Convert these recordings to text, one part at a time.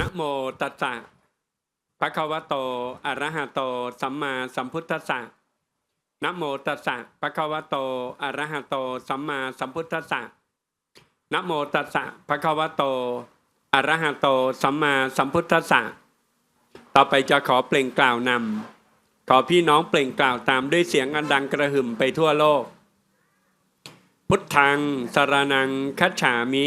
นะโมตัสสะภะคะวะโต อะระหะโต สัมมาสัมพุทธัสสะนะโมตัสสะภะคะวะโต อะระหะโต สัมมาสัมพุทธัสสะนะโมตัสสะภะคะวะโต อะระหะโต สัมมาสัมพุทธัสสะ ต่อไปจะขอเปล่งกล่าวนำ ขอพี่น้องเปล่งกล่าวตามด้วยเสียงอันดังกระหึ่มไปทั่วโลก พุทธังสรนังคัจฉามิ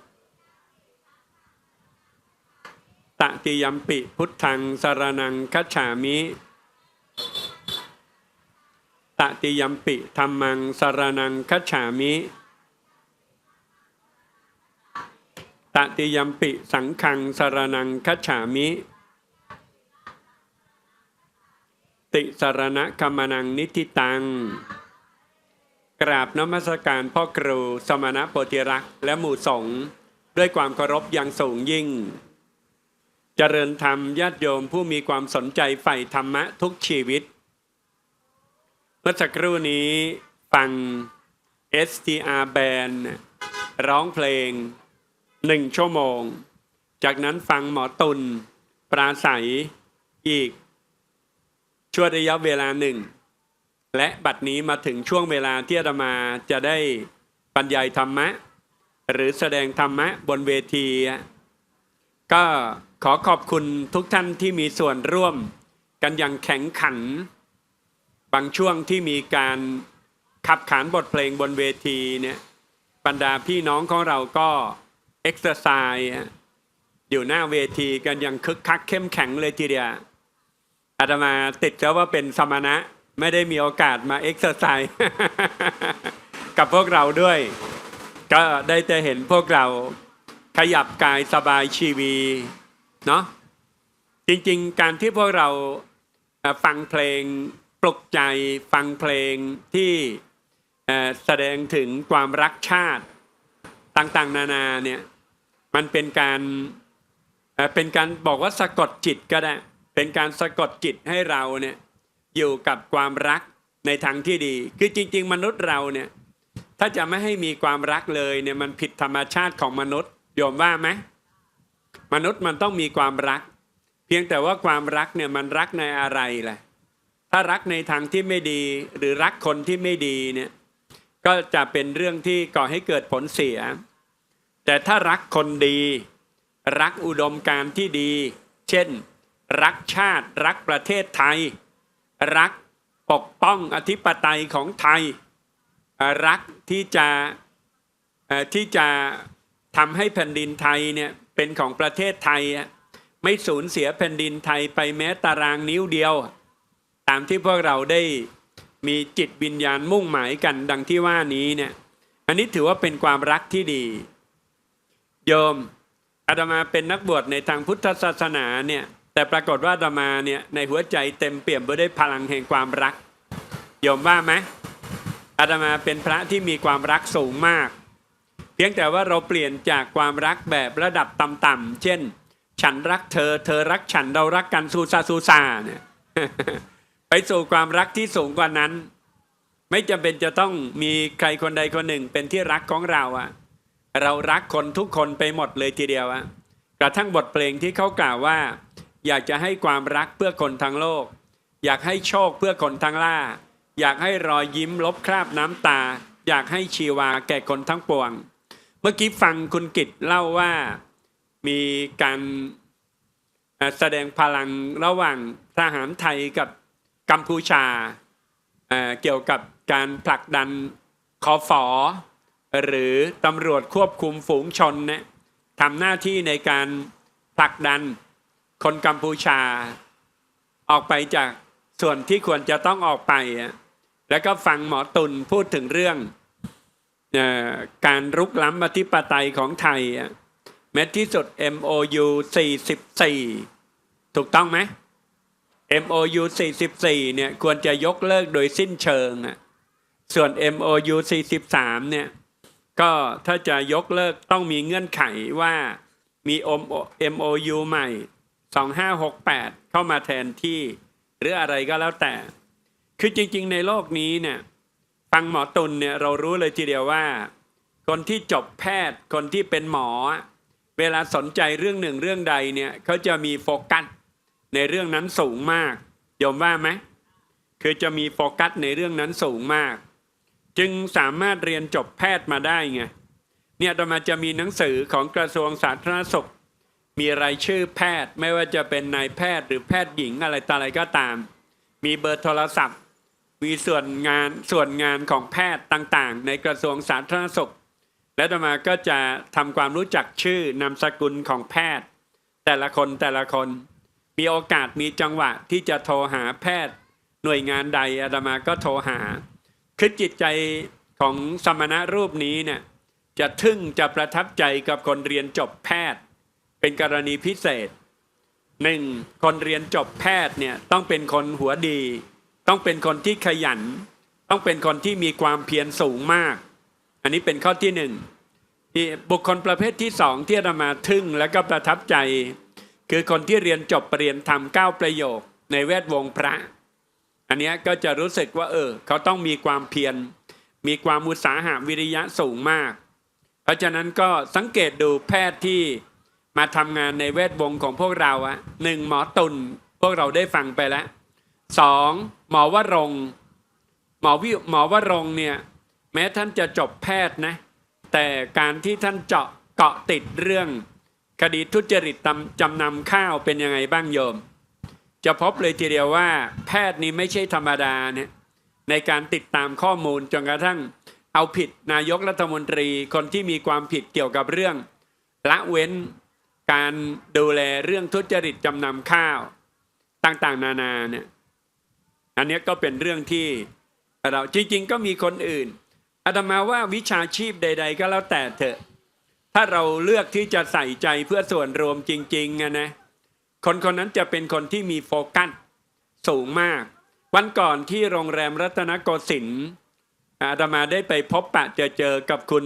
ตติยมปิพุทธังสรนังคัจฉามิตติยมปิธรรมังสรนังคัจฉามิตติยมปิสังฆังสรนังคัจฉามิติสรณะกรรมนังนิติตัง กราบนมัสการพ่อครูสมณะโพธิรักษ์และหมู่สงฆ์ด้วยความเคารพอย่างสูงยิ่ง จริญธรรมญาติโยมผู้มีความสนใจใฝ่ธรรมะทุกชีวิต เมื่อสักครู่นี้ฟัง STR Band ร้องเพลงหนึ่งชั่วโมง จากนั้นฟังหมอตุลปราศัยอีก ช่วงระยะเวลาหนึ่ง และบัดนี้มาถึงช่วงเวลาที่อาตมาจะได้บรรยายธรรมะ หรือแสดงธรรมะบนเวที ก็ ขอขอบคุณทุกท่านที่มีส่วนร่วมกันอย่างแข็งขัน บางช่วงที่มีการขับขานบทเพลงบนเวทีเนี่ยบรรดาพี่น้องของเราก็เอ็กซ์เซอร์ไซส์อยู่หน้าเวทีกันอย่างคึกคักเข้มแข็งเลยทีเดียวอาตมาติดแล้วว่าเป็นสมณะไม่ได้มีโอกาสมาเอ็กซ์ไซส์กับพวกเราด้วย ก็ได้จะเห็นพวกเราขยับกายสบายชีวี เนาะจริงๆ การที่พวกเราฟังเพลงปลุกใจฟังเพลงที่แสดงถึงความรักชาติต่างๆ นานาเนี่ยมันเป็นการเอ่อเป็นการบอกว่าสะกดจิตก็ได้ เป็นการสะกดจิตให้เราเนี่ยอยู่กับความรักในทางที่ดี คือจริง ๆ มนุษย์เราเนี่ยถ้าจะไม่ให้มีความรักเลยเนี่ยมันผิดธรรมชาติของมนุษย์โยมว่าไหม มนุษย์มันต้องมีความรัก เพียงแต่ว่าความรักเนี่ยมันรักในอะไรล่ะถ้ารักในทางที่ไม่ดีหรือรักคนที่ไม่ดีเนี่ยก็จะเป็นเรื่องที่ก่อให้เกิดผลเสีย แต่ถ้ารักคนดี รักอุดมการณ์ที่ดี เช่น รักชาติ รักประเทศไทย รักปกป้องอธิปไตยของไทย รักที่จะที่จะทำให้แผ่นดินไทยเนี่ย เป็นของประเทศไทยไม่สูญเสียแผ่นดินไทยไปแม้ตารางนิ้วเดียว ตามที่พวกเราได้มีจิตวิญญาณมุ่งหมายกันดังที่ว่านี้เนี่ยอันนี้ถือว่าเป็นความรักที่ดี โยมอาตมาเป็นนักบวชในทางพุทธศาสนาเนี่ยแต่ปรากฏว่าอาตมาเนี่ยในหัวใจเต็มเปี่ยมไปด้วยพลังแห่งความรัก โยมว่าไหมอาตมาเป็นพระที่มีความรักสูงมาก พียงแต่ว่าเราเปลี่ยนจากความรักแบบระดับต่ำๆเช่น ฉันรักเธอ เธอรักฉันเรารักกันซูซาซูซาเนี่ยไปสู่ความรักที่สูงกว่านั้น ไม่จำเป็นจะต้องมีใครคนใดคนหนึ่งเป็นที่รักของเราอะเรารักคนทุกคนไปหมดเลยทีเดียวอะกระทั่งบทเพลงที่เขากล่าวว่า อยากจะให้ความรักเพื่อคนทั้งโลก อยากให้โชคเพื่อคนทั้งล่า อยากให้รอยยิ้มลบคราบน้ำตา อยากให้ชีวาแก่คนทั้งปวง เมื่อกี้ฟังคุณกิตเล่าว่ามีการแสดงพลังระหว่างทหารไทยกับกัมพูชาเเกี่ยวกับการผลักดันคอฟอหรือตำรวจควบคุมฝูงชนเนี่ยทำหน้าที่ในการผลักดันคนกัมพูชา ออกไปจากส่วนที่ควรจะต้องออกไป แล้วก็ฟังหมอตุลพูดถึงเรื่อง การรุกล้ำอธิปไตยของไทยอะแม้ที่สุด MOU 44 ถูกต้องไหม MOU 44เนี่ยควรจะยกเลิกโดยสิ้นเชิงอะส่วน MOU 43เนี่ยก็ถ้าจะยกเลิกต้องมีเงื่อนไขว่ามี MOU ใหม่ 2568 เข้ามาแทนที่ หรืออะไรก็แล้วแต่ คือจริง ๆ ในโลกนี้เนี่ย ฟังหมอตุลเนี่ยเรารู้เลยทีเดียวว่า คนที่จบแพทย์คนที่เป็นหมอ เวลาสนใจเรื่องหนึ่งเรื่องใดเนี่ยเขาจะมีโฟกัสในเรื่องนั้นสูงมากโยมว่าไหมคือจะมีโฟกัสในเรื่องนั้นสูงมาก จึงสามารถเรียนจบแพทย์มาได้ไงเนี่ยต่อมาจะมีหนังสือของกระทรวงสาธารณสุข มีรายชื่อแพทย์ไม่ว่าจะเป็นนายแพทย์หรือแพทย์หญิงอะไรต่ออะไรก็ตาม มีเบอร์โทรศัพท์ มีส่วนงานส่วนงานของแพทย์ต่างๆ ในกระทรวงสาธารณสุข และต่อมาก็จะทำความรู้จักชื่อนามสกุลของแพทย์ แต่ละคนแต่ละคน มีโอกาสมีจังหวะที่จะโทรหาแพทย์ หน่วยงานใดอาตมาก็โทรหาคือจิตใจของสมณะรูปนี้เนี่ยจะทึ่งจะประทับใจกับคนเรียนจบแพทย์ เป็นกรณีพิเศษหนึ่งคนเรียนจบแพทย์เนี่ยต้องเป็นคนหัวดี ต้องเป็นคนที่ขยัน ต้องเป็นคนที่มีความเพียรสูงมาก อันนี้เป็นข้อที่หนึ่งที่บุคคลประเภทที่สองที่อามาทึ่งและก็ประทับใจ คือคนที่เรียนจบปรริญญาธรรมเก้าประโยค ในแวดวงพระ อันนี้ก็จะรู้สึกว่า เออ เขาต้องมีความเพียรมีความอุตสาหะวิริยะสูงมาก เพราะฉะนั้นก็สังเกตดูแพทย์ที่มาทำงานในแวดวงของพวกเราอะหนึ่งหมอตุลพวกเราได้ฟังไปแล้ว สองหมอวรงหมอวิหมอวรงเนี่ยแม้ท่านจะจบแพทย์นะแต่การที่ท่านเจาะเกาะติดเรื่อง คดีทุจริตตำจำนำข้าวเป็นยังไงบ้างโยม จะพบเลยทีเดียวว่า แพทย์นี้ไม่ใช่ธรรมดาเนี่ยในการติดตามข้อมูลจนกระทั่งเอาผิดนายกรัฐมนตรีคนที่มีความผิดเกี่ยวกับเรื่อง ละเว้นการดูแลเรื่องทุจริตจำนำข้าว ต่างๆ นานาเนี่ย อันนี้ก็เป็นเรื่องที่เราจริง ๆ ก็มีคนอื่นอาตมาว่าวิชาชีพใด ๆ ก็แล้วแต่เถอะ ถ้าเราเลือกที่จะใส่ใจเพื่อส่วนรวมจริงๆอะนะคนคนนั้นจะเป็นคนที่มีโฟกัสสูงมาก วันก่อนที่โรงแรมรัตนโกสินทร์อาตมาได้ไปพบปะเจอเจอกับคุณ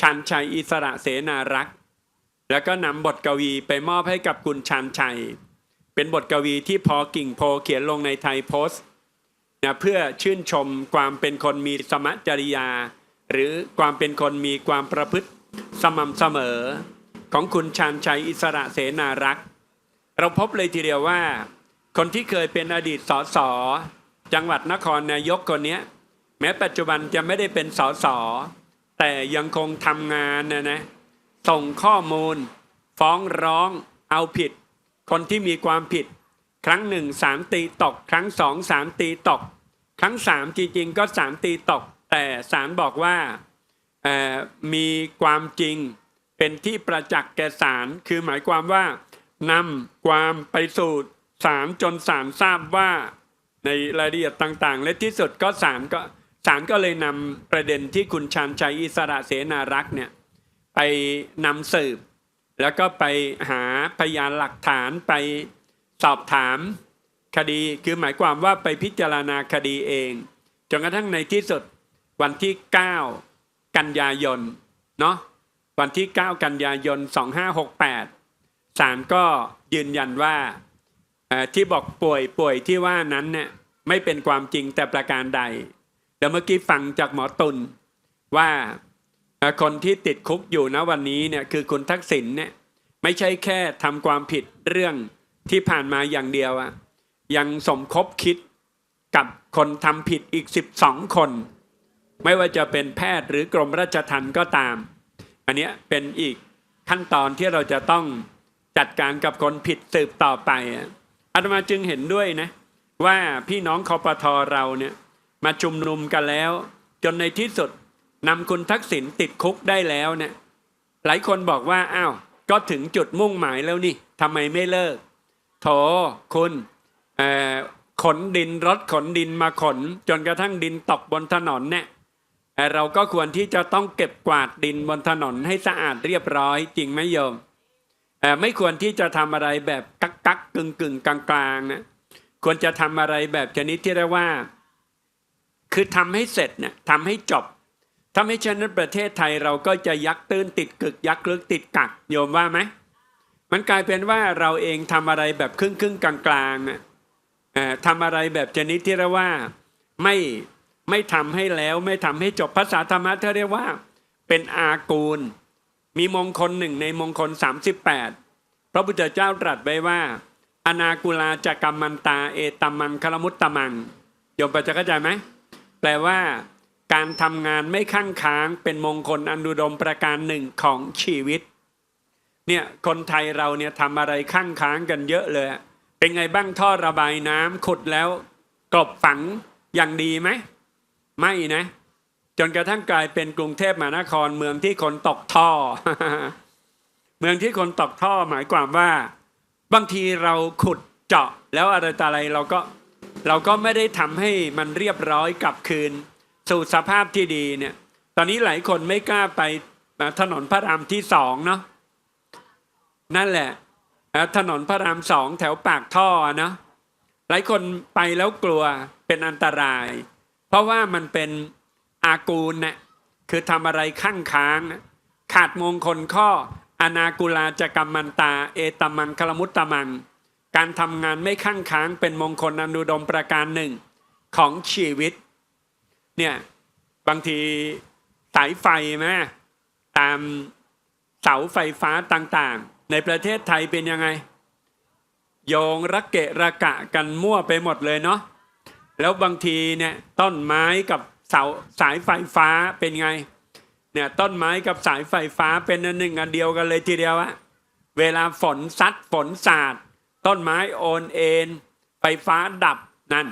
ชันชัยอิสระเสนารักษ์ แล้วก็นำบทกวีไปมอบให้กับคุณชันชัย เป็นบทกวีที่พอกิ่งโพเขียนลงในไทยโพสต์นะเพื่อชื่นชมความเป็นคนมีสมจริยา หรือความเป็นคนมีความประพฤติสม่ำเสมอ ของคุณชันชัยอิสระเสนารักษ์ เราพบเลยทีเดียวว่า คนที่เคยเป็นอดีตสสจังหวัดนครนายกคนนี้แม้ปัจจุบันจะไม่ได้เป็นสสแต่ยังคงทำงานนะนะส่งข้อมูล ฟ้องร้องเอาผิด คนที่มีความผิด ครั้งหนึ่งสามตีตก ครั้งสองสามตีตก ครั้งสามจริงๆก็สามตีตก แต่ศาลบอกว่ามีความจริงเป็นที่ประจักษ์แก่ศาลคือหมายความว่านำความไปสู่ศาลจนศาลทราบว่าในรายละเอียดต่างๆ และที่สุดก็ศาลก็ศาลก็เลยนำประเด็นที่คุณชานชัยอิสระเสนารักษ์เนี่ยไปนำสืบ แล้วก็ไปหาพยานหลักฐานไปสอบถามคดีคือหมายความว่าไปพิจารณาคดีเองจนกระทั่งในที่สุดวันที่ 9 กันยายนเนาะวันที่ 9 กันยายน 2568ศาลก็ยืนยันว่าที่บอกป่วยป่วยที่ว่านั้นเนี่ยไม่เป็นความจริงแต่ประการใดเดี๋ยวเมื่อกี้ฟังจากหมอตุลว่า คนที่ติดคุกอยู่นะวันนี้เนี่ยคือคุณทักษิณเนี่ยไม่ใช่แค่ทำความผิดเรื่องที่ผ่านมาอย่างเดียวอะยังสมคบคิดกับคนทำผิดอีก 12 คน ไม่ว่าจะเป็นแพทย์หรือกรมราชทัณฑ์ก็ตาม อันนี้เป็นอีกขั้นตอนที่เราจะต้องจัดการกับคนผิดสืบต่อไปอาตมาจึงเห็นด้วยนะ ว่าพี่น้องคอปทเราเนี่ยมาชุมนุมกันแล้ว จนในที่สุด นำคุณทักษิณติดคุกได้แล้วเนี่ยหลายคนบอกว่าอ้าวก็ถึงจุดมุ่งหมายแล้วนี่ทำไมไม่เลิก โถคุณขนดินรถขนดินมาขน จนกระทั่งดินตกบนถนนเนี่ยเราก็ควรที่จะต้องเก็บกวาดดินบนถนนให้สะอาดเรียบร้อยจริงไหมโยมไม่ควรที่จะทำอะไรแบบกักกักกึ่งกึ่งกลางกลางนะควรจะทำอะไรแบบชนิดที่เรียกว่า คือทำให้เสร็จเนี่ยทำให้จบ ถ้าไม่เช่นนั้นประเทศไทยเราก็จะยักตื้นติดกึกยักลึกติดกักโยมว่าไหมมันกลายเป็นว่าเราเองทำอะไรแบบครึ่งครึ่งกลางกลางๆน่ะเอ่อทำอะไรแบบชนิดที่เรียกว่าไม่ไม่ทำให้แล้วไม่ทำให้จบภาษาธรรมะเขาเรียกว่า เป็นอากูล มีมงคลหนึ่งในมงคล 38 พระพุทธเจ้าตรัสไว้ว่า อนากุลาจกรรมันตา เอตัมมังคลมุตตมังโยมพอจะเข้าใจไหมแปลว่า การทำงานไม่ข้างค้างเป็นมงคลอันดุดมประการหนึ่งของชีวิต เนี่ยคนไทยเราเนี่ยทำอะไรข้างค้างกันเยอะเลย เป็นไงบ้างท่อระบายน้ำขุดแล้วกลบฝังอย่างดีไหม ไม่นะ จนกระทั่งกลายเป็นกรุงเทพมหานครเมืองที่คนตกท่อ เมืองที่คนตกท่อหมายความว่า บางทีเราขุดเจาะแล้วอะไรต่ออะไรเราก็เราก็ไม่ได้ทำให้มันเรียบร้อยกลับคืน สู่สภาพที่ดีเนี่ย ตอนนี้หลายคนไม่กล้าไปถนนพระรามที่สองเนาะนั่นแหละถนนพระรามสองแถวปากท่อเนาะหลายคนไปแล้วกลัวเป็นอันตราย เพราะว่ามันเป็นอากูลนะคือทำอะไรข้างค้าง ขาดมงคลข้อ อนากุลาจกรรมมันตา เอตมังคลมุตตมัง การทำงานไม่ข้างค้างเป็นมงคลอนุดมประการหนึ่งของชีวิต เนี่ยบางทีสายไฟไหมตามเสาไฟฟ้าต่างๆ ในประเทศไทยเป็นยังไง โยงระเกะระกะกันมั่วไปหมดเลยเนาะแล้วบางทีเนี่ยต้นไม้กับเสาสายไฟฟ้าเป็นไงเนี่ยต้นไม้กับสายไฟฟ้าเป็นอันหนึ่งอันเดียวกันเลยทีเดียวอะเวลาฝนซัดฝนสาด ต้นไม้โอนเอ็นไฟฟ้าดับนั่น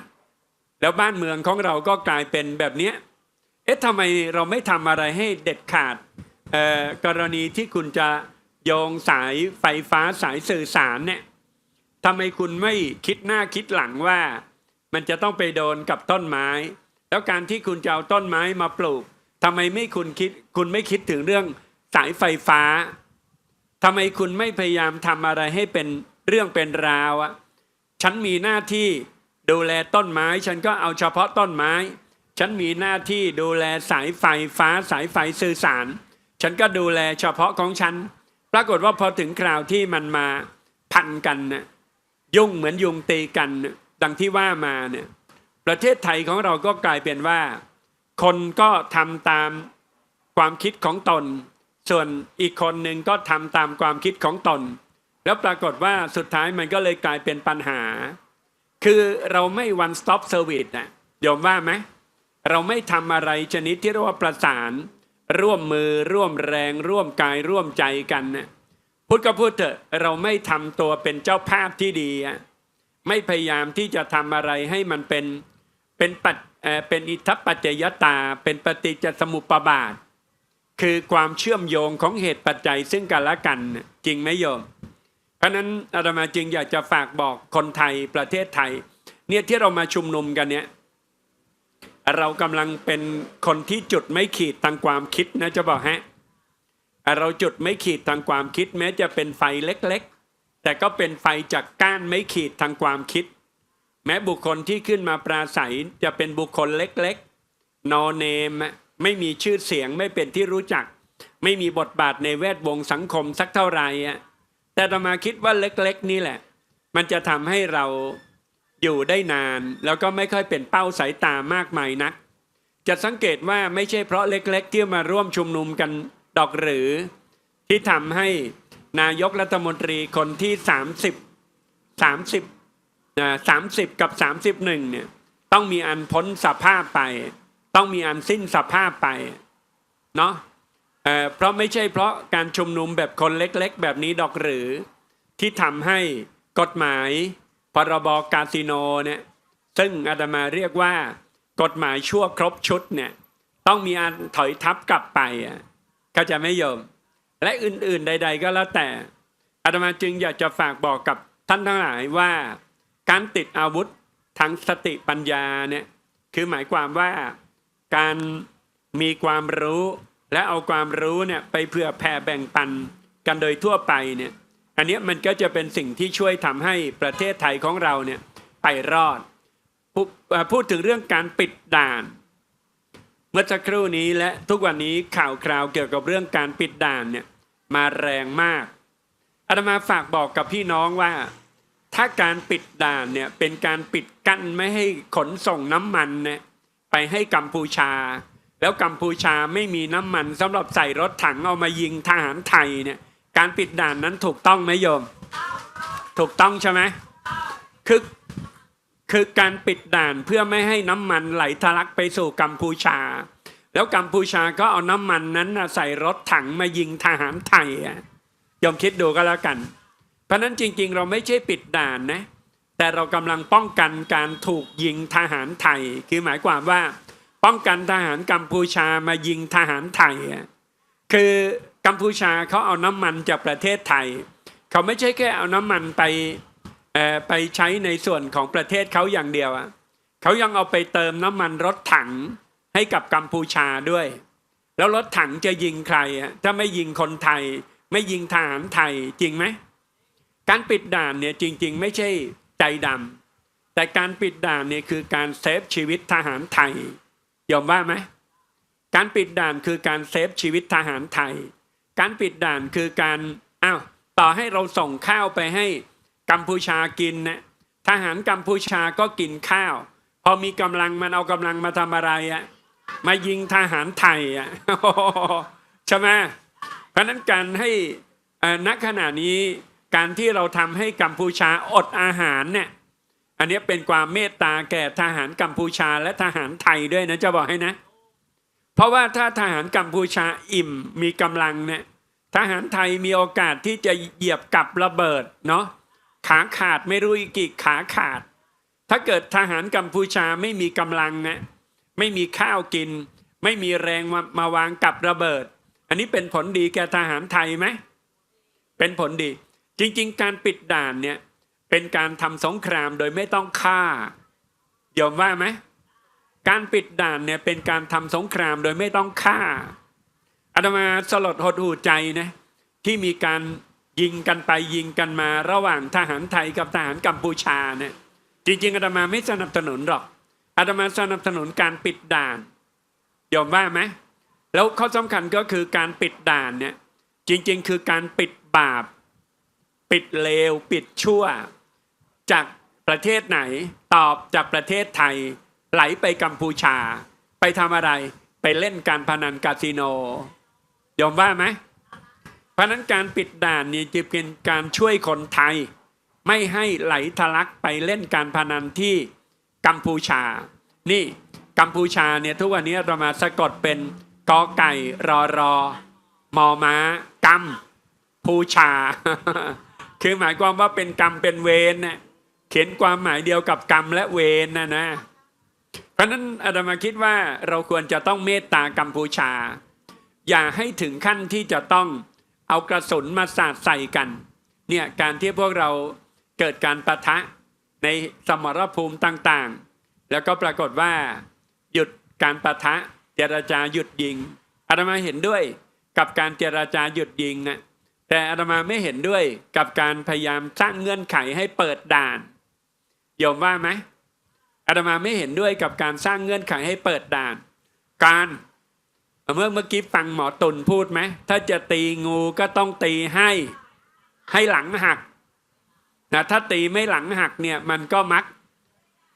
แล้วบ้านเมืองของเราก็กลายเป็นแบบนี้เอ๊ะทำไมเราไม่ทำอะไรให้เด็ดขาดกรณีที่คุณจะโยงสายไฟฟ้าสายสื่อสารเนี่ยทำไมคุณไม่คิดหน้าคิดหลังว่า มันจะต้องไปโดนกับต้นไม้ แล้วการที่คุณจะเอาต้นไม้มาปลูกทำไมไม่คุณคิดคุณไม่คิดถึงเรื่องสายไฟฟ้าทำไมคุณไม่พยายามทำอะไรให้เป็นเรื่องเป็นราวอะฉันมีหน้าที่ ดูแลต้นไม้ ฉันก็เอาเฉพาะต้นไม้ ฉันมีหน้าที่ดูแลสายไฟฟ้าสายไฟสื่อสาร ฉันก็ดูแลเฉพาะของฉัน ปรากฏว่าพอถึงคราวที่มันมาพันกันนะยุ่งเหมือนยุงตีกันดังที่ว่ามาเนี่ยประเทศไทยของเราก็กลายเป็นว่า คนก็ทำตามความคิดของตน ส่วนอีกคนหนึ่งก็ทำตามความคิดของตน แล้วปรากฏว่าสุดท้ายมันก็เลยกลายเป็นปัญหา คือเราไม่ one stop service นะโยมว่าไหมเราไม่ทำอะไรชนิดที่เรียกว่าประสาน ร่วมมือร่วมแรง ร่วมกายร่วมใจกันนะพูดก็พูดเถอะเราไม่ทำตัวเป็นเจ้าภาพที่ดีไม่พยายามที่จะทำอะไรให้มันเป็นเป็นปัจเป็นอิทัปปัจจยตา เป็นปฏิจจสมุปบาท คือความเชื่อมโยงของเหตุปัจจัยซึ่งกันและกัน จริงไหมโยม เพราะนั้นอาตมาจึงอยากจะฝากบอกคนไทยประเทศไทย เนี่ยที่เรามาชุมนุมกันเนี่ยเรากำลังเป็นคนที่จุดไม่ขีดทางความคิดนะจะบอกฮะเราจุดไม่ขีดทางความคิด แม้จะเป็นไฟเล็กๆ แต่ก็เป็นไฟจากก้านไม่ขีดทางความคิด แม้บุคคลที่ขึ้นมาปราศัยจะเป็นบุคคลเล็กๆ นอเนมไม่มีชื่อเสียงไม่เป็นที่รู้จัก ไม่มีบทบาทในแวดวงสังคมสักเท่าไหร่อะ แต่เรามาคิดว่าเล็กๆ นี่แหละ มันจะทำให้เราอยู่ได้นาน แล้วก็ไม่ค่อยเป็นเป้าสายตามากมายนัก จะสังเกตว่าไม่ใช่เพราะเล็กๆ ที่มาร่วมชุมนุมกันดอกหรือ ที่ทำให้นายกรัฐมนตรีคนที่ 30 30นะ30 กับ 31เนี่ยต้องมีอันพ้นสภาพไป ต้องมีอันสิ้นสภาพไปเนาะ เพราะไม่ใช่เพราะการชุมนุมแบบคนเล็กๆ แบบนี้ดอกหรือ ที่ทำให้กฎหมายพรบคาสิโนเนี่ยซึ่งอาตมาเรียกว่ากฎหมายชั่วครบชุดเนี่ยต้องมีอันถอยทับกลับไปอะเขาจะไม่ยอมและอื่นๆใด ๆ ก็แล้วแต่อาตมาจึงอยากจะฝากบอกกับท่านทั้งหลายว่า การติดอาวุธทางสติปัญญาเนี่ยคือหมายความว่าการมีความรู้ และเอาความรู้เนี่ยไปเผื่อแผ่แบ่งปันกันโดยทั่วไปเนี่ยอันนี้มันก็จะเป็นสิ่งที่ช่วยทำให้ประเทศไทยของเราเนี่ยไปรอดพูเอ่อพูดถึงเรื่องการปิดด่าน เมื่อสักครู่นี้และทุกวันนี้ข่าวคราวเกี่ยวกับเรื่องการปิดด่านเนี่ยมาแรงมากอาตมาฝากบอกกับพี่น้องว่า ถ้าการปิดด่านเนี่ยเป็นการปิดกั้นไม่ให้ขนส่งน้ำมันเนี่ยไปให้กัมพูชา แล้วกัมพูชาไม่มีน้ำมันสำหรับใส่รถถังเอามายิงทหารไทยเนี่ยการปิดด่านนั้นถูกต้องไหมโยม ถูกต้องใช่ไหมคือคือการปิดด่านเพื่อไม่ให้น้ำมันไหลทะลักไปสู่กัมพูชา แล้วกัมพูชาก็เอาน้ำมันนั้นใส่รถถังมายิงทหารไทยอะโยมคิดดูก็แล้วกัน เพราะนั้นจริง ๆ เราไม่ใช่ปิดด่านนะแต่เรากำลังป้องกันการถูกยิงทหารไทย คือหมายความว่า ป้องกันทหารกัมพูชามายิงทหารไทยอะคือกัมพูชาเขาเอาน้ำมันจากประเทศไทย เขาไม่ใช่แค่เอาน้ำมันไปไปใช้ในส่วนของประเทศเขาอย่างเดียวอะเขายังเอาไปเติมน้ำมันรถถังให้กับกัมพูชาด้วย แล้วรถถังจะยิงใครอะถ้าไม่ยิงคนไทย ไม่ยิงทหารไทยจริงไหมการปิดด่านเนี่ยจริง ๆ ไม่ใช่ใจดำแต่การปิดด่านเนี่ยคือการเซฟชีวิตทหารไทย ยอมว่าไหมการปิดด่านคือการเซฟชีวิตทหารไทย การปิดด่านคือการอ้าวต่อให้เราส่งข้าวไปให้กัมพูชากินนะทหารกัมพูชาก็กินข้าว พอมีกำลังมันเอากำลังมาทำอะไรอะมายิงทหารไทยอะใช่ไหมเพราะนั้นการให้เอ่อณขณะนี้การที่เราทำให้กัมพูชาอดอาหารเนี่ย อันนี้เป็นความเมตตาแก่ทหารกัมพูชาและทหารไทยด้วยนะจะบอกให้นะ เพราะว่าถ้าทหารกัมพูชาอิ่มมีกำลังเนี่ยทหารไทยมีโอกาสที่จะเหยียบกับระเบิดเนาะขาขาดไม่รู้อีกกี่ขาขาด ถ้าเกิดทหารกัมพูชาไม่มีกำลังนะไม่มีข้าวกิน ไม่มีแรงมามาวางกับระเบิด อันนี้เป็นผลดีแก่ทหารไทยไหมเป็นผลดี จริง ๆ การปิดด่านเนี่ย เป็นการทำสงครามโดยไม่ต้องฆ่ายอมว่าไหมการปิดด่านเนี่ยเป็นการทำสงครามโดยไม่ต้องฆ่าอาตมาสลดหดหูใจนะที่มีการยิงกันไปยิงกันมาระหว่างทหารไทยกับทหารกัมพูชาเนี่ยจริงๆอาตมาไม่สนับสนุนหรอกอาตมาสนับสนุนการปิดด่านยอมว่าไหมแล้วข้อสำคัญก็คือการปิดด่านเนี่ยจริง ๆ คือการปิดบาป ปิดเลวปิดชั่ว จากประเทศไหน ตอบจากประเทศไทย ไหลไปกัมพูชา ไปทำอะไรไปเล่นการพนันคาสิโนยอมว่าไหมเพราะนั้นการปิดด่านนี่จะเป็นการช่วยคนไทย ไม่ให้ไหลทะลักไปเล่นการพนันที่กัมพูชา นี่กัมพูชาเนี่ยทุกวันนี้เรามาสะกดเป็นกอไก่รอรอมอม้ากัมพูชา คือหมายความว่าเป็นกรรมเป็นเวรน่ะ เขียนความหมายเดียวกับกรรมและเวรนะนะ เพราะฉะนั้นอาตมาคิดว่าเราควรจะต้องเมตตากัมพูชา อย่าให้ถึงขั้นที่จะต้องเอากระสุนมาสาดใส่กันเนี่ยการที่พวกเราเกิดการประทะในสมรภูมิต่างๆ แล้วก็ปรากฏว่า หยุดการประทะเจรจาหยุดยิงอาตมาเห็นด้วยกับการเจรจาหยุดยิงนะแต่อาตมาไม่เห็นด้วยกับการพยายามสร้างเงื่อนไขให้เปิดด่าน โยมว่าไหมอาตมาไม่เห็นด้วยกับการสร้างเงื่อนไขให้เปิดด่าน การเมื่อเมื่อกี้ฟังหมอตุลพูดไหมถ้าจะตีงูก็ต้องตีให้ให้หลังหักนะถ้าตีไม่หลังหักเนี่ยมันก็มัก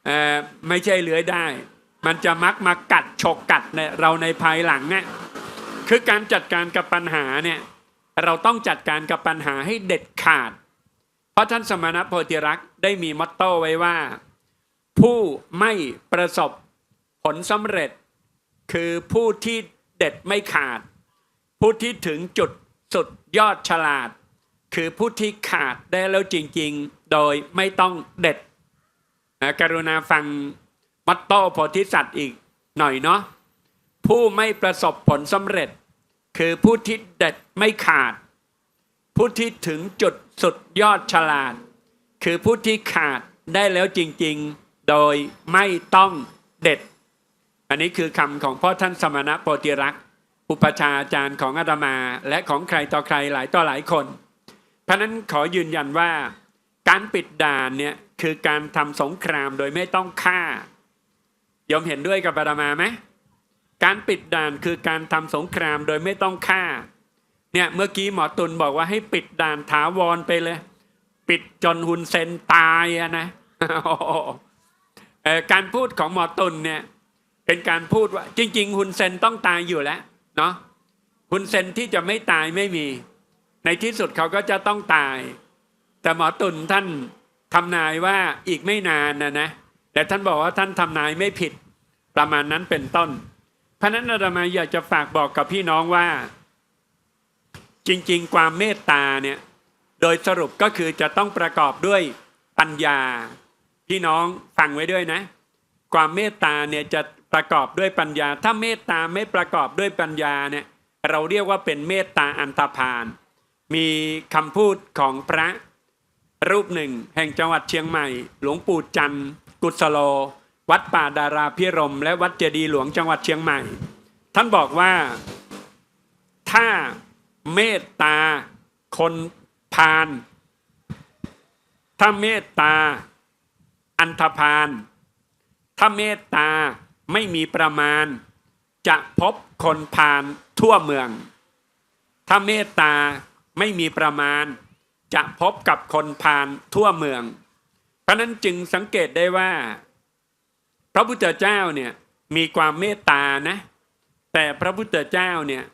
เอ่อไม่ใช่เลื้อยได้ มันจะมักมากัดฉกกัดเนี่ยเราในภายหลังเนี่ยคือการจัดการกับปัญหาเนี่ยเราต้องจัดการกับปัญหาให้เด็ดขาด เพราะท่านสมณโพธิรักษ์ได้มีมอตโต้ไว้ว่า ผู้ไม่ประสบผลสำเร็จ คือผู้ที่เด็ดไม่ขาด ผู้ที่ถึงจุดสุดยอดฉลาด คือผู้ที่ขาดได้แล้วจริง ๆ โดยไม่ต้องเด็ดนะกรุณาฟังมอตโต้โพธิสัตว์อีกหน่อยเนาะผู้ไม่ประสบผลสำเร็จ คือผู้ที่เด็ดไม่ขาด ผู้ที่ถึงจุดสุดยอดฉลาด คือผู้ที่ขาดได้แล้วจริงๆ โดยไม่ต้องเด็ด อันนี้คือคำของพ่อท่านสมณะโพธิรักษ์อุปชาอาจารย์ของอาตมา และของใครต่อใครหลายต่อหลายคน เพราะฉะนั้นขอยืนยันว่า การปิดด่านเนี่ยคือการทำสงครามโดยไม่ต้องฆ่ายอมเห็นด้วยกับอาตมาไหมการปิดด่านคือการทำสงครามโดยไม่ต้องฆ่า เนี่ยเมื่อกี้หมอตุลบอกว่าให้ปิดด่านถาวรไปเลย ปิดจนหุนเซนตายอะนะการพูดของหมอตุลเนี่ยเป็นการพูดว่า จริง ๆ หุนเซนต้องตายอยู่แล้วเนาะหุนเซนที่จะไม่ตายไม่มี ในที่สุดเขาก็จะต้องตาย แต่หมอตุลท่านทำนายว่าอีกไม่นานนะนะแต่ท่านบอกว่าท่านทำนายไม่ผิดประมาณนั้นเป็นต้นเพราะฉะนั้นอาตมาอยากจะฝากบอกกับพี่น้องว่า จริงๆ ความเมตตาเนี่ยโดยสรุปก็คือจะต้องประกอบด้วยปัญญา พี่น้องฟังไว้ด้วยนะ ความเมตตาเนี่ยจะประกอบด้วยปัญญา ถ้าเมตตาไม่ประกอบด้วยปัญญาเนี่ยเราเรียกว่าเป็นเมตตาอันตรพาน มีคำพูดของพระรูปหนึ่ง แห่งจังหวัดเชียงใหม่ หลวงปู่จันกุศโล วัดป่าดาราพิรม และวัดเจดีหลวงจังหวัดเชียงใหม่ ท่านบอกว่าถ้า เมตตา คนพาลถ้าเมตตา อันธพาลถ้าเมตตาไม่มีประมาณ จะพบคนพาลทั่วเมือง ถ้าเมตตาไม่มีประมาณ จะพบกับคนพาลทั่วเมือง เพราะนั้นจึงสังเกตได้ว่า พระพุทธเจ้าเนี่ยมีความเมตตานะ แต่พระพุทธเจ้าเนี่ย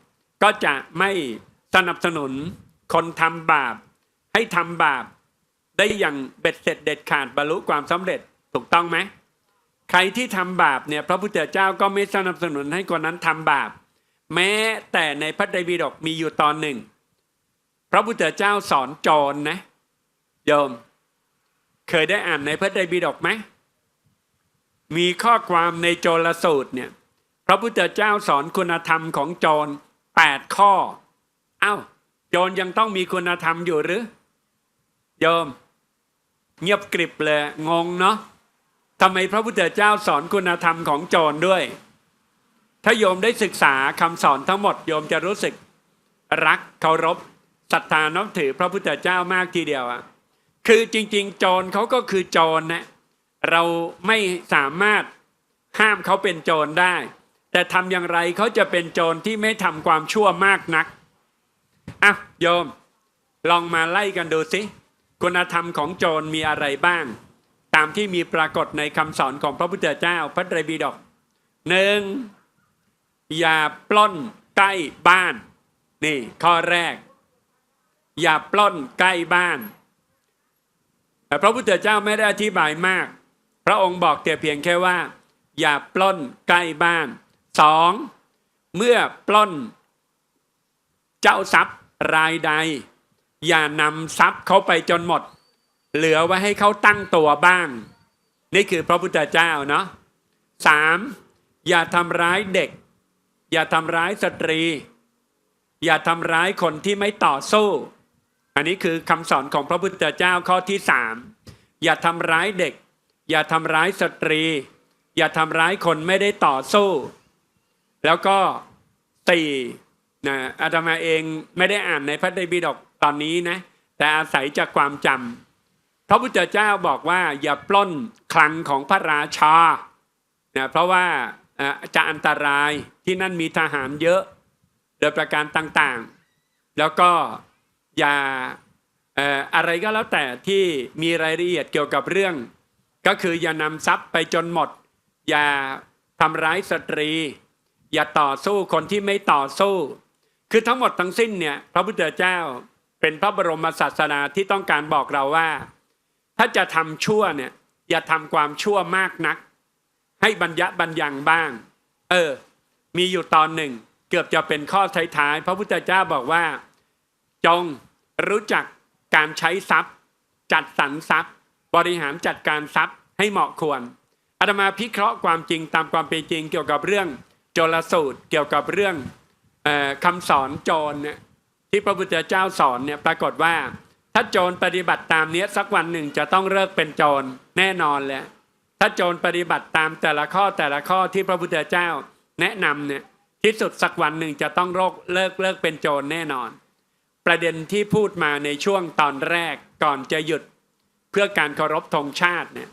ก็จะไม่ สนับสนุนคนทำบาป ให้ทำบาป ได้อย่างเบ็ดเสร็จเด็ดขาดบรรลุความสำเร็จถูกต้องไหมใครที่ทำบาปเนี่ยพระพุทธเจ้าก็ไม่สนับสนุนให้คนนั้นทำบาป แม้แต่ในพระไตรปิฎกมีอยู่ตอนหนึ่ง พระพุทธเจ้าสอนโจรนะโยม เคยได้อ่านในพระไตรปิฎกไหมมีข้อความในโจรสูตรเนี่ยพระพุทธเจ้าสอนคุณธรรมของโจรแปดข้อ อ้าโจรยังต้องมีคุณธรรมอยู่หรือโยม เงียบกริบเลยงงเนาะทำไมพระพุทธเจ้าสอนคุณธรรมของโจรด้วย ถ้าโยมได้ศึกษาคำสอนทั้งหมดโยมจะรู้สึกรักเคารพศรัทธานับถือพระพุทธเจ้ามากทีเดียวอะคือจริง ๆ โจรเขาก็คือโจรนะเราไม่สามารถห้ามเขาเป็นโจรได้ แต่ทำอย่างไรเขาจะเป็นโจรที่ไม่ทำความชั่วมากนัก อะโยมลองมาไล่กันดูสิคุณธรรมของโจรมีอะไรบ้าง ตามที่มีปรากฏในคำสอนของพระพุทธเจ้าพระไตรปิฎกหนึ่งอย่าปล้นใกล้บ้าน นี่ ข้อแรก อย่าปล้นใกล้บ้าน แต่พระพุทธเจ้าไม่ได้อธิบายมาก พระองค์บอกแต่เพียงแค่ว่า อย่าปล้นใกล้บ้านสองเมื่อปล้น เจ้าทรัพย์ รายใด อย่านำทรัพย์เขาไปจนหมด เหลือไว้ให้เขาตั้งตัวบ้าง นี่คือพระพุทธเจ้าเนาะสามอย่าทำร้ายเด็ก อย่าทำร้ายสตรี อย่าทำร้ายคนที่ไม่ต่อสู้ อันนี้คือคำสอนของพระพุทธเจ้าข้อที่สามอย่าทำร้ายเด็ก อย่าทำร้ายสตรี อย่าทำร้ายคนไม่ได้ต่อสู้ แล้วก็สี่ นะอาตมาเองไม่ได้อ่านในพระไตรปิฎกตอนนี้นะ แต่อาศัยจากความจำพระพุทธเจ้าบอกว่าอย่าปล้นคลังของพระราชานะเพราะว่าจะอันตรายที่นั่นมีทหารเยอะโดยประการต่างๆ แล้วก็อย่าอะไรก็แล้วแต่ที่มีรายละเอียดเกี่ยวกับเรื่อง ก็คืออย่านำทรัพย์ไปจนหมด อย่าทำร้ายสตรี อย่าต่อสู้คนที่ไม่ต่อสู้ คือทั้งหมดทั้งสิ้นเนี่ยพระพุทธเจ้าเป็นพระบรมศาสนาที่ต้องการบอกเราว่า ถ้าจะทำชั่วเนี่ยอย่าทำความชั่วมากนัก ให้บรรยะบรรยังบ้าง เออ มีอยู่ตอนหนึ่ง เกือบจะเป็นข้อท้ายๆพระพุทธเจ้าบอกว่า จงรู้จักการใช้ทรัพย์ จัดสรรทรัพย์ บริหารจัดการทรัพย์ให้เหมาะควรอาตมาพิเคราะห์ความจริงตามความเป็นจริงเกี่ยวกับเรื่อง โจรสูตรเกี่ยวกับเรื่อง คำสอนโจรเนี่ยที่พระพุทธเจ้าสอนเนี่ยปรากฏว่า ถ้าโจรปฏิบัติตามเนี้ยสักวันหนึ่งจะต้องเลิกเป็นโจรแน่นอนเลยถ้าโจรปฏิบัติตามแต่ละข้อแต่ละข้อที่พระพุทธเจ้าแนะนำเนี่ยที่สุดสักวันหนึ่งจะต้องโรคเลิกเลิกเป็นโจรแน่นอน ประเด็นที่พูดมาในช่วงตอนแรกก่อนจะหยุดเพื่อการเคารพธงชาติเนี่ย